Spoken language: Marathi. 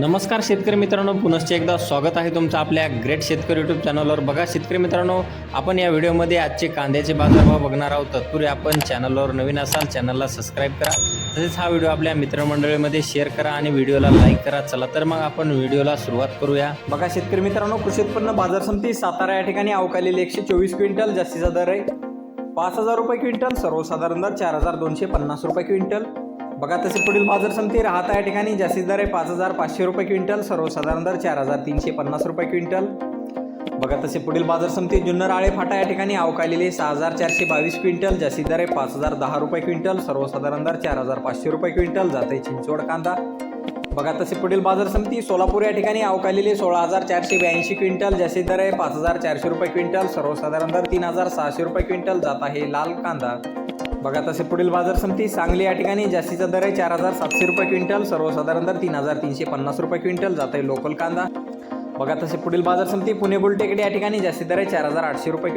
नमस्कार शेतकरी मित्रांनो पुनश्च एकदा स्वागत आहे तुमचं आपल्या ग्रेट शेतकरी यूट्यूब चॅनलवर बघा शेतकरी मित्रांनो आपण या व्हिडिओमध्ये आजचे कांद्याचे बाजारभाव बघणार आहोत. तत्पूर्वी आपण चॅनलवर नवीन असाल चॅनलला सबस्क्राईब करा. तसेच हा व्हिडिओ आपल्या मित्रमंडळीमध्ये शेअर करा आणि व्हिडिओला लाईक करा. चला तर मग आपण व्हिडिओला सुरुवात करूया. बघा शेतकरी मित्रांनो कृषी उत्पन्न बाजार समिती सातारा या ठिकाणी अवकालेली एकशे चोवीस क्विंटल जास्तीचा दर आहे. पाच हजार रुपये क्विंटल सर्वसाधारण दर चार हजार दोनशे पन्नास रुपये क्विंटल. बघा तसे पुढील बाजार समिती राहता या ठिकाणी जास्तीत दर आहे पाच हजार पाचशे रुपये क्विंटल सर्वसाधारण दर चार हजार तीनशे पन्नास रुपये क्विंटल. बघा तसे पुढील बाजार समिती जुन्नर आळे फाटा या ठिकाणी अवकालेले सहा हजार चारशे बावीस क्विंटल जास्तीत दर आहे पाच हजार दहा रुपये क्विंटल सर्वसाधारण दर चार हजार पाचशे रुपये क्विंटल जाते चिंचवड कांदा. बघा तसे पुढील बाजार समिती सोलापूर या ठिकाणी अवकालेले सोळा हजार चारशे ब्याऐंशी क्विंटल जास्तीत दर आहे पाच हजार चारशे रुपये क्विंटल सर्वसाधारण दर तीन हजार सहाशे रुपये क्विंटल जात आहे लाल कांदा. बघा तसे पुढील बाजार समिती सांगली या ठिकाणी. जास्तीचा दर आहे चार हजार सातशे रुपये क्विंटल सर्वसाधारण दर तीन हजार तीनशे पन्नास रुपये क्विंटल जात आहे लोकल कांदा. बघा तसे पुढील बाजार समिती पुणे बुलटेकडे या ठिकाणी. जास्ती दर आहे चार हजार आठशे रुपये